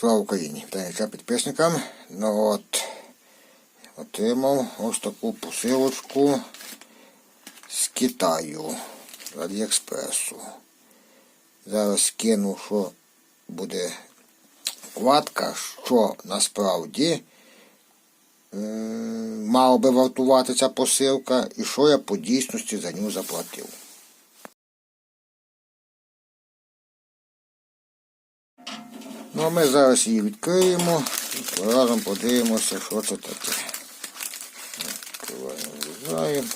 Слава Україні! Та підписникам. Ну от, отримав ось таку посилочку з Китаю з Аліекспресу. Зараз скину, що буде вкладка, що насправді м, мала би вартувати ця посилка і що я по дійсності за нього заплатив. Ну а ми зараз її відкриємо і разом подивимося, що це таке. Відкриваємо, врізаємо.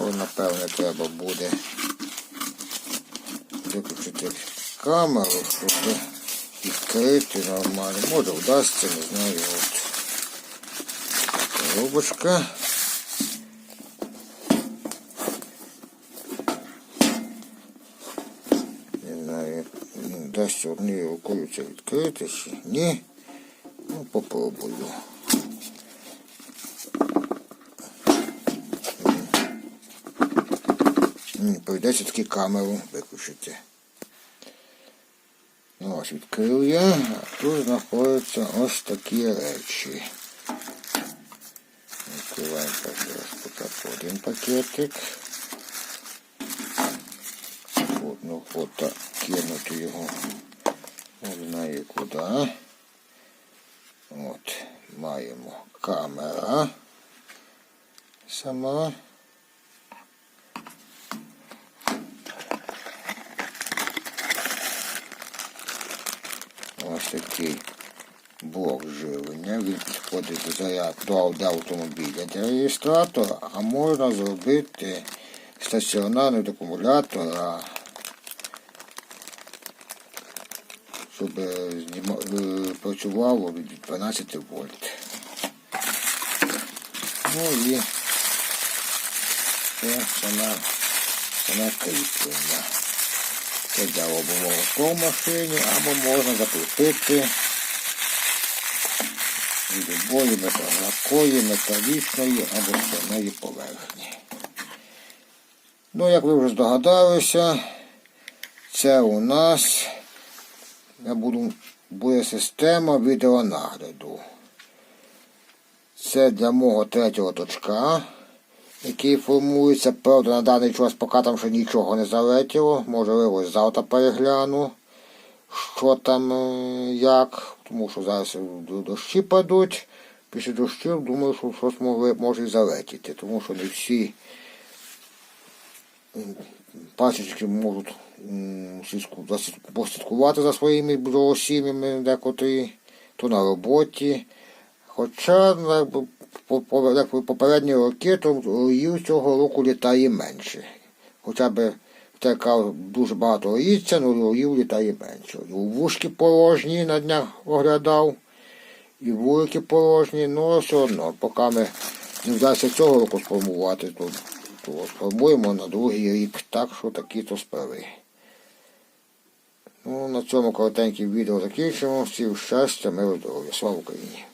О, напевне, треба буде виключити камеру, щоб відкрити нормально. Може вдасться, не знаю. От. Коробочка. ну, дасть однією рукою це відкрити чи ні. Ну, попробую. М, Прийдеться таки камеру виключити. Ну, ось відкрив я, а тут знаходяться ось такі речі. Відкриваємо перший раз поки один пакетик. Одну фото кинути його. Не знаю куди. От, маємо камера. Сама. Ось такий блок живлення. Він підходить до заряд до автомобіля для реєстратора, а можна зробити стаціонарний акумулятора, щоб е, е, працювало від 12 вольт. Ну і це саме, саме кріплення. Це для обов'язково в машині, або можна закріпити від любої металакої, металічної або стальної поверхні. Ну, як ви вже здогадалися, це у нас я буду, буде система відеонагляду. Це для мого третього точка, який формується. Правда, на даний час поки там ще нічого не залетіло. Можливо, завтра перегляну, що там, е, як. Тому що зараз дощі падуть. Після дощів думаю, що щось може, може і залетіти. Тому що не всі пасічки можуть послідкувати за своїми бджолосім'ями декотрі, то на роботі. Хоча як попередні роки, то роїв цього року літає менше. Хоча б така дуже багато роїться, але роїв літає менше. У вушки порожні на днях оглядав, і вулики порожні, ну все одно, поки ми не вдасться цього року сформувати, то, сформуємо на другий рік. Так що такі то справи. Ну, на цьому коротеньке відео закінчимо. Всім щастя, миру, здоров'я. Слава Україні!